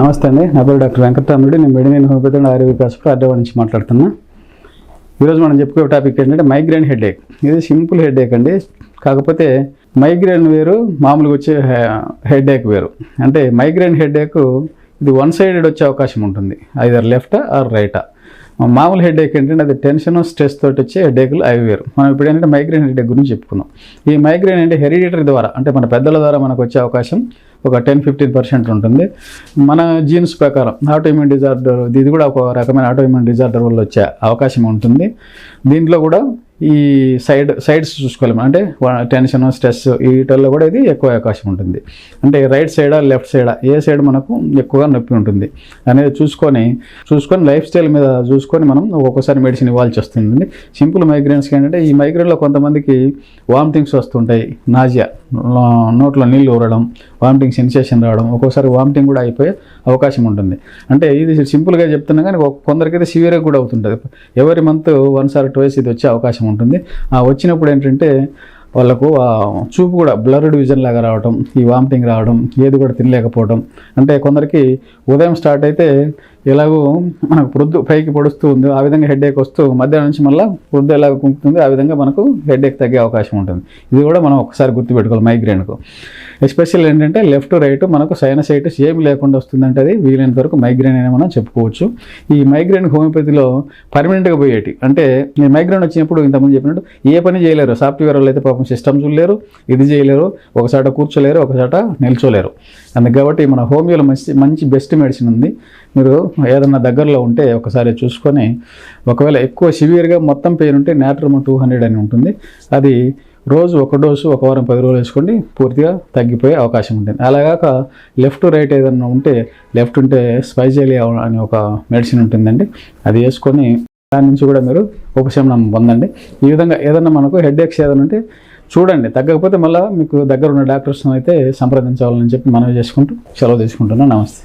నమస్తే అండి. నా పేరు డాక్టర్ వెంకటరాముడు. నేను Medinine homeopathy and Arogya hospital Addavada నుంచి మాట్లాడుతున్నా. ఈరోజు మనం చెప్పుకునే టాపిక్ ఏంటంటే మైగ్రేన్ హెడేక్. ఇది సింపుల్ హెడేక్ అండి. కాకపోతే మైగ్రేన్ వేరు మామూలుగా వచ్చే హెడేక్ వేరు. అంటే మైగ్రేన్ హెడేక్ ఇది వన్ సైడెడ్ వచ్చే అవకాశం ఉంటుంది. ఐదర్ లెఫ్ట్ ఆర్ రైటా. మామూలు హెడేక్ ఏంటంటే అది టెన్షన్ స్ట్రెస్ తోటి వచ్చే హెడేక్లు అవి వేరు. మనం ఇప్పుడు ఏంటంటే మైగ్రేన్ హెడేక్ గురించి చెప్పుకుందాం. ఈ మైగ్రేన్ అంటే హెరిడిటరీ ద్వారా అంటే మన పెద్దల ద్వారా మనకు వచ్చే అవకాశం ఒక టెన్ ఫిఫ్టీన్ పర్సెంట్ ఉంటుంది. మన జీన్స్ ప్రకారం ఆటోఇమ్యూన్ డిజార్డర్ ఇది కూడా ఒక రకమైన ఆటోఇమ్యూన్ డిజార్డర్ వల్ల వచ్చే అవకాశం ఉంటుంది. దీంట్లో కూడా ఈ సైడ్ సైడ్స్ చూసుకోవాలి అంటే టెన్షన్ స్ట్రెస్ వీటిల్లో కూడా ఇది ఎక్కువ అవకాశం ఉంటుంది. అంటే రైట్ సైడా లెఫ్ట్ సైడా ఏ సైడ్ మనకు ఎక్కువగా నొప్పి ఉంటుంది. అనేది చూసుకొని చూసుకొని లైఫ్ స్టైల్ మీద చూసుకొని మనం ఒక్కొక్కసారి మెడిసిన్ ఇవ్వాల్సి వస్తుంది. సింపుల్ మైగ్రేన్స్కి ఏంటంటే ఈ మైగ్రేన్లో కొంతమందికి వామిటింగ్స్ వస్తుంటాయి. నాజియా. నోట్లో నీళ్ళు ఊరడం వామిటింగ్ సెన్సేషన్ రావడం ఒక్కోసారి వామిటింగ్ కూడా అయిపోయే అవకాశం ఉంటుంది. అంటే ఇది సింపుల్గా చెప్తున్నా కానీ ఒక- కొందరికైతే సివియర్గా కూడా అవుతుంటుంది. ఎవరి మంత్ వన్స్ ఆర్ ట్వైస్ ఇది వచ్చే అవకాశం ఉంటుంది. ఆ వచ్చినప్పుడు ఏంటంటే వాళ్ళకు చూపు కూడా బ్లర్డ్ విజన్ లాగా రావడం ఈ వామిటింగ్ రావడం ఏది కూడా తినలేకపోవడం అంటే కొందరికి ఉదయం స్టార్ట్ అయితే ఎలాగో మనకు ప్రొద్దు పైకి పొడుస్తూ ఉంది ఆ విధంగా హెడేక్ వస్తూ మధ్యాహ్నం నుంచి మళ్ళీ ప్రొద్దు ఎలాగ కుంకుతుంది ఆ విధంగా మనకు హెడేక్ తగ్గే అవకాశం ఉంటుంది. ఇది కూడా మనం ఒకసారి గుర్తుపెట్టుకోవాలి మైగ్రేన్కు ఎస్పెషల్ ఏంటంటే లెఫ్ట్ రైట్ మనకు సైనసైటిస్ ఏమి లేకుండా వస్తుందంటే అది వీలైనంత వరకు మైగ్రేన్ అని మనం చెప్పుకోవచ్చు. ఈ మైగ్రేన్ హోమియోపతిలో పర్మనెంట్గా పోయేటి అంటే ఈ మైగ్రేన్ వచ్చినప్పుడు ఇంతకుముందు చెప్పినట్టు ఏ పని చేయలేరు. సాఫ్ట్వేర్ వాళ్ళు అయితే పాపం సిస్టమ్ చూడలేరు ఇది చేయలేరు ఒకసాట కూర్చోలేరు ఒకసాట నిల్చోలేరు. అందుకు కాబట్టి మన హోమియోలో మంచి మంచి బెస్ట్ మెడిసిన్ ఉంది. మీరు ఏదన్నా దగ్గరలో ఉంటే ఒకసారి చూసుకొని ఒకవేళ ఎక్కువ సివియర్గా మొత్తం పెయిన్ ఉంటే నాట్రమ్ టూ హండ్రెడ్ అని ఉంటుంది. అది రోజు ఒక డోసు ఒక వారం పది రోజులు వేసుకోండి పూర్తిగా తగ్గిపోయే అవకాశం ఉంటుంది. అలాగాక లెఫ్ట్ రైట్ ఏదన్నా ఉంటే లెఫ్ట్ ఉంటే స్పైజేలియా అని ఒక మెడిసిన్ ఉంటుందండి. అది వేసుకొని దాని నుంచి కూడా మీరు ఉపశమనం పొందండి. ఈ విధంగా ఏదన్నా మనకు హెడ్ ఏక్స్ ఏదైనా ఉంటే చూడండి తగ్గకపోతే మళ్ళీ మీకు దగ్గర ఉన్న డాక్టర్స్ని అయితే సంప్రదించాలని చెప్పి మనవి చేసుకుంటూ సెలవు తీసుకుంటున్నాను. నమస్తే.